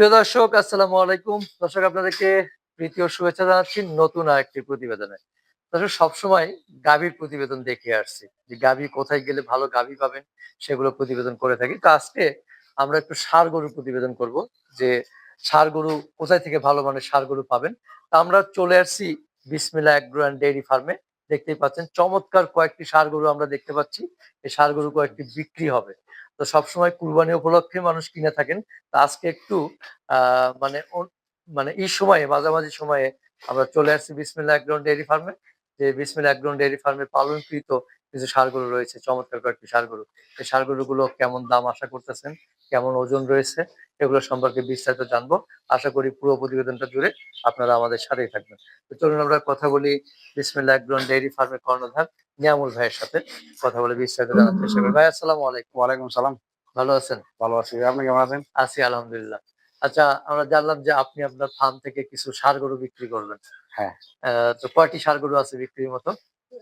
প্রিয় দর্শক, আসসালামু আলাইকুম। দর্শক, আপনাদেরকে প্রীতি ও শুভেচ্ছা জানাচ্ছি নতুন আরেকটি প্রতিবেদনে। দর্শক, সবসময় গাভীর প্রতিবেদন দেখে আসছি যে গাভী কোথায় গেলে ভালো গাভী পাবেন সেগুলো প্রতিবেদন করে থাকি। তো আজকে আমরা একটু সার গরুর প্রতিবেদন করব যে সার গরু কোথায় থেকে ভালো মানের সার গরু পাবেন। তা আমরা চলে আসছি বিসমিল্লা অ্যাগ্রো অ্যান্ড ডেয়ারি ফার্মে। দেখতেই পাচ্ছেন, চমৎকার কয়েকটি সার গরু আমরা দেখতে পাচ্ছি। এই সার গরু কয়েকটি বিক্রি হবে। তো সবসময় কুরবানি উপলক্ষে মানুষ কিনে থাকেন। তা আজকে একটু মানে মানে এই সময়ে, মাঝামাঝি সময়ে আমরা চলে আসছি বিসমিল্লা একগ্রাউন্ড ডেয়ারি ফার্মে যে বিসমিল্লা একগ্রাউন্ড ডেয়ারি ফার্মে পালনকৃত কিছু সারগরু রয়েছে চমৎকার কয়েকটি সারগরু এই সারগরুগুলো কেমন দাম আশা করতেছেন? কেমন ওজন রয়েছে? এগুলো সম্পর্কে বিস্তারিত জানব। আশা করি পুরো প্রতিবেদনটা জুড়ে আপনারা আমাদের সাথেই থাকবেন। তো চলুন আমরা কথা বলি বিসমিল্লা একগ্রাউন্ড ডেয়ারি ফার্মের কর্ণধার নিয়ামুল ভাইয়ের সাথে কথা বলে বিস্তারিত জানার চেষ্টা করি ভাই আসসালামু আলাইকুম। ওয়ালাইকুম সালাম। ভালো আছেন? ভালো আছি। আপনি কেমন আছেন? আছি আলহামদুলিল্লাহ। আচ্ছা আমরা জানলাম যে আপনি আপনার ফার্ম থেকে কিছু সার গরু বিক্রি করবেন। হ্যাঁ। তো কয়টি সার গরু আছে বিক্রির মতো?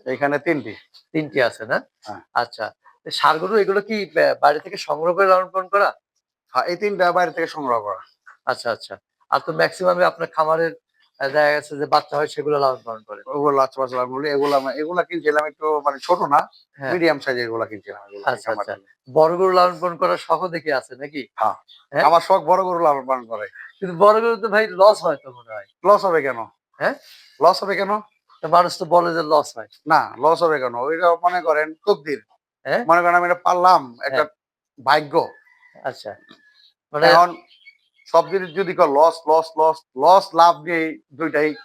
এখানে তিনটি? তিনটি আছে না? হ্যাঁ। আচ্ছা তো সার গরু এগুলো কি বাইরে থেকে সংগ্রহ করে লালন পালন করা? হ্যাঁ এই তিনটা বাইরে থেকে সংগ্রহ করা। আচ্ছা আচ্ছা আর তো ম্যাক্সিমামে আপনার খামারের দেখা গেছে যে বাচ্চা হয় সেগুলো লালন পালন করে ওগুলো লাচ পাচ লাগুলো এগুলো আমি- এগুলা কিনছিলাম একটু মানে ছোট না হ্যাঁ। মিডিয়াম সাইজের এগুলা কিনছিলাম এগুলা আচ্ছা, আচ্ছা। বড় গরু লালন পালন করার শখ দেখে আছে নাকি? হ্যাঁ? আমার শখ বড় গরু লালন পালন করে। কিন্তু বড় গরু তো ভাই লস হয় তো মনে হয়। লস হবে কেন? হ্যাঁ? লস হবে কেন? মানুষ তো বলে যে লস হয়। না লস হবে কেন? ওইটা মনে করেন তকদির। হ্যাঁ? মনে করেন আমি এটা পারলাম একটা ভাগ্য। আচ্ছা। মানে এখন সব জিনিস যদি লস লস লস লস লাভ নিয়ে দুইটাই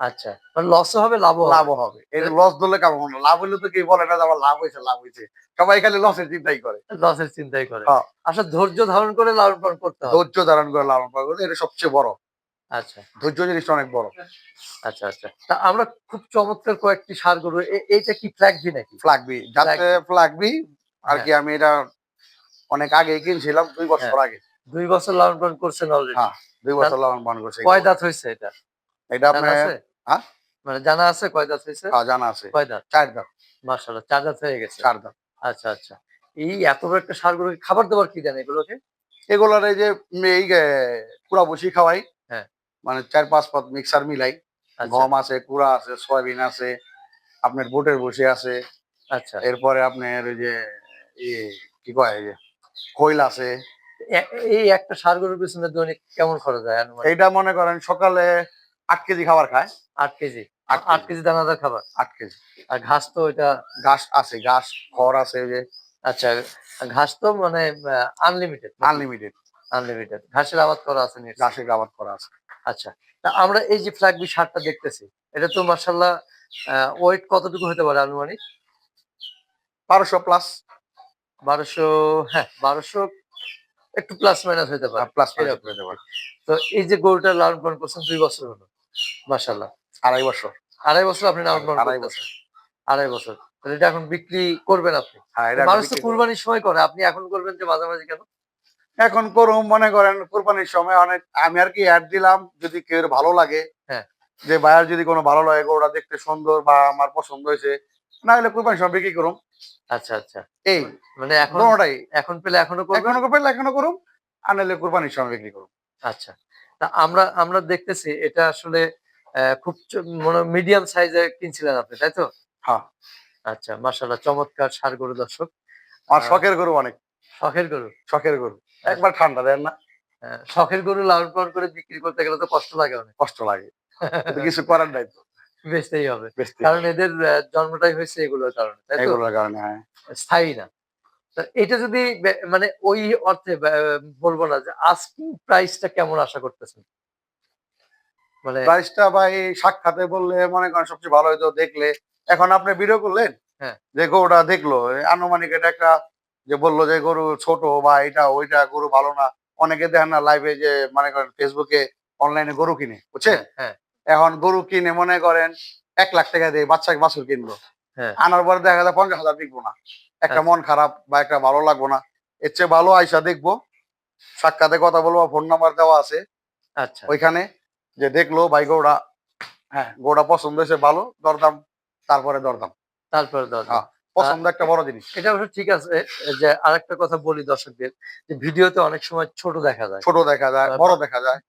আচ্ছা। মানে লসও হবে লাভও হবে। লাভ হবে। এই লস ধরলে কেমন? লাভ হইলে তো কি বলে না আমার লাভ হয়েছে লাভ হয়েছে। সবাই খালি লসের চিন্তাই করে। লসের চিন্তাই করে। হ্যাঁ। আসলে ধৈর্য ধারণ করে লালন পালন করতে হবে। ধৈর্য ধারণ করে লালন পালন করে এটা সবচেয়ে বড়। আচ্ছা। ধৈর্য জিনিসটা অনেক বড়। আচ্ছা আচ্ছা। তা আমরা খুব চমৎকার কয়েকটি সার গরু এইটা কি ফ্ল্যাগবি নাকি? ফ্লাগবি যাতে ফ্লাগবি আর কি আমি এটা অনেক আগে কিনছিলাম দুই বছর হ্যাঁ। আগে। দুই বছর লালন পালন করছেন অলরেডি হ্যাঁ। দুই বছর লালন পালন করছি। কয় দাঁত হয়েছে এটা? এটা আপনার হ্যাঁ? মানে জানা আছে কয় দাঁত হয়েছে? হ্যাঁ, জানা আছে। কয় দাঁত? চার দাঁত। মার্শাল্লাহ চার দাঁত হয়ে গেছে। চার দাঁত। আচ্ছা আচ্ছা। এই এত বড় একটা সার গরু খাবার দাবার কি দেন এগুলোকে? এগুলোর এই যে এই কুড়া বসি খাওয়াই। হ্যাঁ। মানে চার পাঁচ পথ মিক্সার মিলাই। আচ্ছা। গম আছে কুড়া আছে সয়াবিন আছে আপনার বুটের বসে আছে আচ্ছা। এরপরে আপনার ওই যে কি কয় যে খৈল আছে। এই একটা সার গরুর পিছনে দৈনিক কেমন খরচ হয়? এইটা মনে করেন সকালে আট কেজি খাবার খায়। আট কেজি? আট কেজি। দানাদার খাবার? আট কেজি। আর ঘাস তো এটা ঘাস আছে ঘাস খড় আছে যে। আচ্ছা ঘাস তো মানে আনলিমিটেড আনলিমিটেড আনলিমিটেড ঘাসের আবাদ করা আছে। ঘাসের আবাদ করা আছে। আচ্ছা তা আমরা এই যে ফ্ল্যাগবি শার্টটা দেখতেছি এটা তো মার্শাল্লাহ ওয়েট কতটুকু হতে পারে আনুমানিক? বারোশো প্লাস বারোশো হ্যাঁ বারোশো একটু প্লাস মাইনাস হতে পারে। প্লাস এরকম। তো এই যে গরুটা লালন পালন করছেন দুই বছর হলো মার্শাল্লাহ আড়াই বছর। আড়াই বছর আপনি লালন পালন আড়াই বছর। আড়াই বছর। তাহলে এটা এখন বিক্রি করবেন আপনি। হ্যাঁ মানুষ তো। কুরবানির সময় করে আপনি এখন করবেন যে মাঝামাঝি কেন? এখন করুম মনে করেন কোরবানির সময় অনেক আমি আর কি অ্যাড দিলাম যদি কেউ ভালো লাগে হ্যাঁ। যে বায়ার যদি কোনো ভালো লাগে ওটা দেখতে সুন্দর বা আমার পছন্দ হয়েছে না হলে কোরবানির সময় বিক্রি করুম। আচ্ছা আচ্ছা। এই মানে এখন ওটাই এখন পেলে এখনও এখনও পেলে এখনও করুম আর নাহলে কোরবানির সময় বিক্রি করুম। আচ্ছা। তা আমরা আমরা দেখতেছি এটা আসলে আহ, খুব মনে মিডিয়াম সাইজে কিনছিলেন আপনি তাই তো? হ্যাঁ। আচ্ছা মার্শাল্লাহ চমৎকার সার গরু দর্শক। আর শখের গরু অনেক। শখের গরু? শখের গরু। একবার ঠান্ডা দেন না। শখের গরু লালন পালন করে বিক্রি করতে গেলে তো কষ্ট লাগে অনেক। কষ্ট লাগে। কিছু করার নাই তো। বেচতেই হবে। কারণ এদের জন্মটাই হয়েছে এগুলোর কারণে এগুলোর কারণে হ্যাঁ। স্থায়ী না। এটা যদি মানে ওই অর্থে বলব না যে আস্কিং প্রাইসটা কেমন আশা করতেছেন? মানে প্রাইসটা ভাই সাক্ষাতে বললে মনে করেন সবচেয়ে ভালো হয়তো দেখলে। এখন আপনি ভিডিও করলেন হ্যাঁ। যে গরুটা দেখল আনুমানিক এটা একটা যে বলল যে গরু ছোট বা এটা ওইটা গরু ভালো না। অনেকে দেখেন না লাইভে যে মনে করেন ফেসবুকে অনলাইনে গরু কিনে বুঝছেন হ্যাঁ এখন গরু কিনে মনে করেন এক লাখ টাকা দিয়ে বাচ্চা বাছুর কিনলো। হ্যাঁ। আনার পরে দেখা যায় পঞ্চাশ হাজার বিকবো না। একটা মন খারাপ বা একটা ভালো লাগবো না। এর চেয়ে ভালো আইসা দেখব। সাক্ষাতে কথা বলব ফোন নাম্বার দেওয়া আছে। আচ্ছা। ওইখানে যে দেখল ভাই গৌড়া হ্যাঁ গৌড়া পছন্দ হয়েছে ভালো দরদাম তারপরে দরদাম। তারপরে দর হ্যাঁ। পছন্দ একটা বড় জিনিস। এটা অবশ্য ঠিক আছে যে আরেকটা কথা বলি দর্শকদের যে ভিডিওতে অনেক সময় ছোট দেখা যায়। ছোট দেখা যায় বড় দেখা যায়।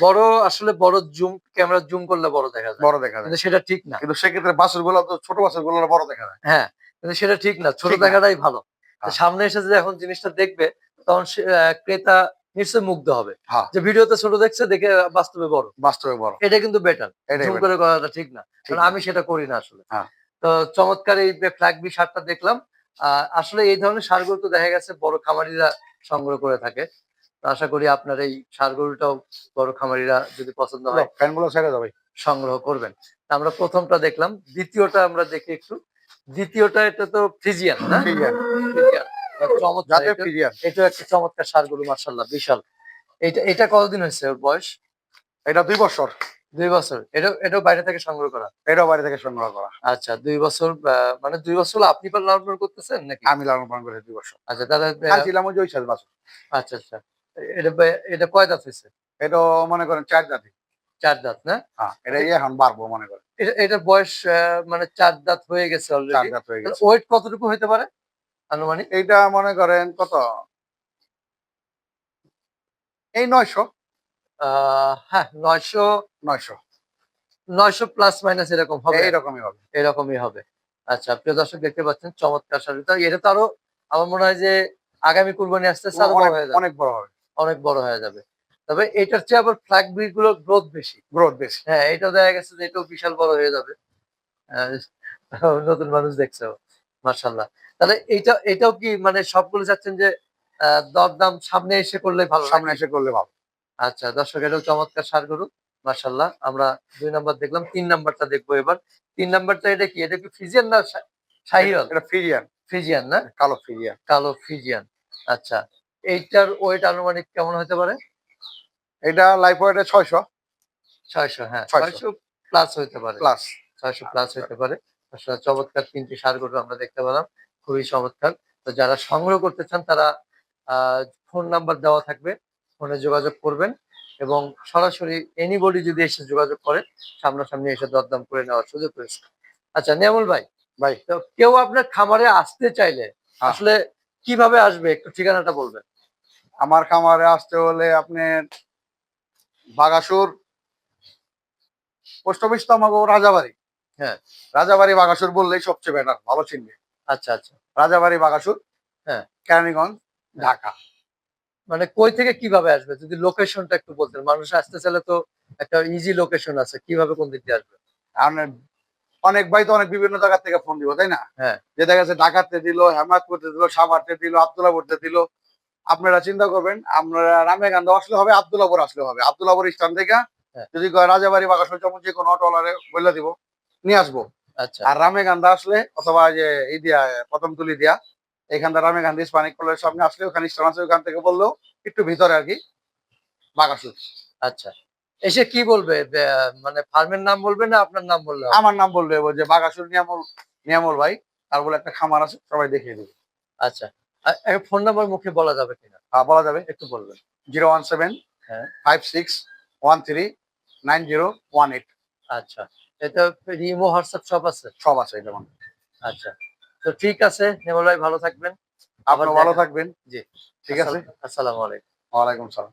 বড় আসলে বড় জুম ক্যামেরা জুম করলে বড় দেখা যায়। বড় দেখা যায়। সেটা ঠিক না। কিন্তু সেক্ষেত্রে বাসুরগুলো তো ছোট বাসুরগুলো বড় দেখা যায়। হ্যাঁ কিন্তু সেটা ঠিক না ছোট দেখাটাই ভালো। হ্যাঁ। সামনে এসে যে এখন জিনিসটা দেখবে তখন ক্রেতা নিশ্চয়ই মুগ্ধ হবে। হ্যাঁ। যে ভিডিওতে ছোট দেখছে দেখে বাস্তবে বড়। বাস্তবে বড়। এটা কিন্তু বেটার জুম করে করাটা ঠিক না। কারণ আমি সেটা করি না আসলে। হ্যাঁ। তো চমৎকার এই ফ্ল্যাগ বি সারটা দেখলাম। আসলে এই ধরনের সারগুলো তো দেখা গেছে বড় খামারিরা সংগ্রহ করে থাকে। তো আশা করি আপনার এই সারগরুটাও বড় খামারিরা যদি পছন্দ হয় ছেড়ে যাবে সংগ্রহ করবেন। তা আমরা প্রথমটা দেখলাম দ্বিতীয়টা আমরা দেখি একটু। দ্বিতীয়টা এটা তো ফ্রিজিয়ান না? এটা একটা চমৎকার সারগুলো মার্শাল্লাহ বিশাল। এটা এটা কতদিন হয়েছে ওর বয়স? এটা দুই বছর। দুই বছর। এটা এটাও বাইরে থেকে সংগ্রহ করা? এটাও বাইরে থেকে সংগ্রহ করা। আচ্ছা দুই বছর মানে দুই বছর আপনি লালন পালন করতেছেন নাকি? আমি লালন পালন করে দুই বছর। আচ্ছা আহ, আনছিলাম ওই সাইজ বাছুর। আচ্ছা আচ্ছা। এটা এটা কয় দাঁত হয়েছে? এটা মনে করেন চার জাতি চার দাঁত না? হ্যাঁ এটা এখন বাড়বো মনে করেন। এটা বয়স মানে চার দাঁত হয়ে গেছে চার অলরেডি জাত হয়ে গেছে। ওয়েট কতটুকু হতে পারে আনুমানিক? এইটা মনে করেন কত? এই নয়শো। হ্যাঁ নয়শো নয়শো। নয়শো প্লাস মাইনাস এরকম হবে। এইরকমই হবে। এরকমই হবে। আচ্ছা প্রিয় দর্শক দেখতে পাচ্ছেন চমৎকার শাড়ি। তো এটা তো আরও আমার মনে হয় যে আগামী কুরবানি আসতে আসতে আরও বড় হয়ে অনেক যাবে। অনেক বড় হবে। অনেক বড় হয়ে যাবে। তবে এটার চেয়ে আবার ফ্ল্যাগ ব্রিডগুলোর গ্রোথ বেশি। গ্রোথ বেশি। হ্যাঁ এটা দেখা গেছে যে এটাও বিশাল বড় হয়ে যাবে। নতুন মানুষ দেখছে মার্শাল্লাহ তাহলে এইটা এটাও কি মানে সবগুলো চাচ্ছেন যে আহ, দরদাম সামনে এসে করলে ভালো সামনে এসে করলে ভালো। আচ্ছা দর্শক এটাও চমৎকার সার গরু মার্শাল্লাহ আমরা দুই নাম্বার দেখলাম তিন নাম্বারটা দেখব এবার। তিন নাম্বারটা এটা কি? এটা কি ফিজিয়ান না শা- শাহিওয়াল? এটা ফ্রিজিয়ান ফিজিয়ান না? কালো ফ্রিজিয়ান কালো ফিজিয়ান আচ্ছা। এইটার ওয়েট আনুমানিক কেমন হতে পারে? এটা লাইফ ওয়েটে ছয়শো। ছয়শো হ্যাঁ। 600 ছয়শো প্লাস হতে পারে। প্লাস ছয়শো প্লাস হতে পারে। আসলে চমৎকার তিনটি সার গরু আমরা দেখতে পেলাম। খুবই চমৎকার। তো যারা সংগ্রহ করতে চান তারা ফোন নাম্বার দেওয়া থাকবে। ফোনে যোগাযোগ করবেন এবং সরাসরি এনিবডি যদি এসে যোগাযোগ করে সামনাসামনি এসে দরদাম করে নেওয়ার সুযোগ রয়েছে। আচ্ছা নিয়ামুল ভাই ভাই তো কেউ আপনার খামারে আসতে চাইলে হ্যাঁ। আসলে কীভাবে আসবে? একটু ঠিকানাটা বলবেন। আমার খামারে আসতে হলে আপনার বাগাসুর পোস্ট অফিস তো আমাকে রাজাবাড়ি। হ্যাঁ। রাজাবাড়ি বাগাসুর বললেই সবচেয়ে বেটার ভালো চিনবে। আচ্ছা আচ্ছা। রাজাবাড়ি বাগাসুর হ্যাঁ। কেরানীগঞ্জ ঢাকা। মানে কই থেকে কীভাবে আসবে? যদি লোকেশনটা একটু বলতেন। মানুষ আসতে চাইলে তো একটা ইজি লোকেশন আছে। কীভাবে কোন দিক দিয়ে আসবে? অনেক ভাই তো অনেক বিভিন্ন জায়গা থেকে ফোন দিব তাই না? হ্যাঁ। যে দেখা যাচ্ছে ঢাকাতে দিল হেমায়তপুরতে দিল সাভারতে দিল আবদুল্লাপুরতে দিল। আপনারা চিন্তা করবেন আপনারা রামেগান্ধা আসলে হবে আবদুল্লাপুর আসলে হবে। আবদুল্লাপুর স্থান থেকে হ্যাঁ। যদি কয় রাজাবাড়ি বাগাসুর যেমন যে কোনো অটোওয়ালারে বলে দিব নিয়ে আসব। আচ্ছা। আর রামে রামেগান্ধা আসলে অথবা যে এই দিয়া প্রথম তুলি দিয়া এখানটা রামেগান্ধী ইসপানিক কলেজের সামনে আসলে ওখানে আছে ওখান থেকে বললেও একটু ভিতরে আর কি বাগাসুর। আচ্ছা। এসে কি বলবে? মানে ফার্মের নাম বলবে না আপনার নাম বললে আমার নাম বললে যে বাগাসুর নিয়ামল নিয়ামল ভাই তার বলে একটা খামার আছে সবাই দেখিয়ে দেবে। আচ্ছা। ফোন নাম্বার মুখে বলা যাবে কিনা? হ্যাঁ বলা যাবে একটু বলবেন। জিরো ওয়ান সেভেন হ্যাঁ। Five six one three nine zero one eight. আচ্ছা। এটা রিমো হোয়াটসঅ্যাপ সব আছে? সব আছে এটা মানে আচ্ছা। তো ঠিক আছে নেমল ভাই ভালো থাকবেন। আবার আপনারা ভালো থাকবেন। জি। ঠিক আছে? আসসালামু আলাইকুম। ওয়ালাইকুম সালাম।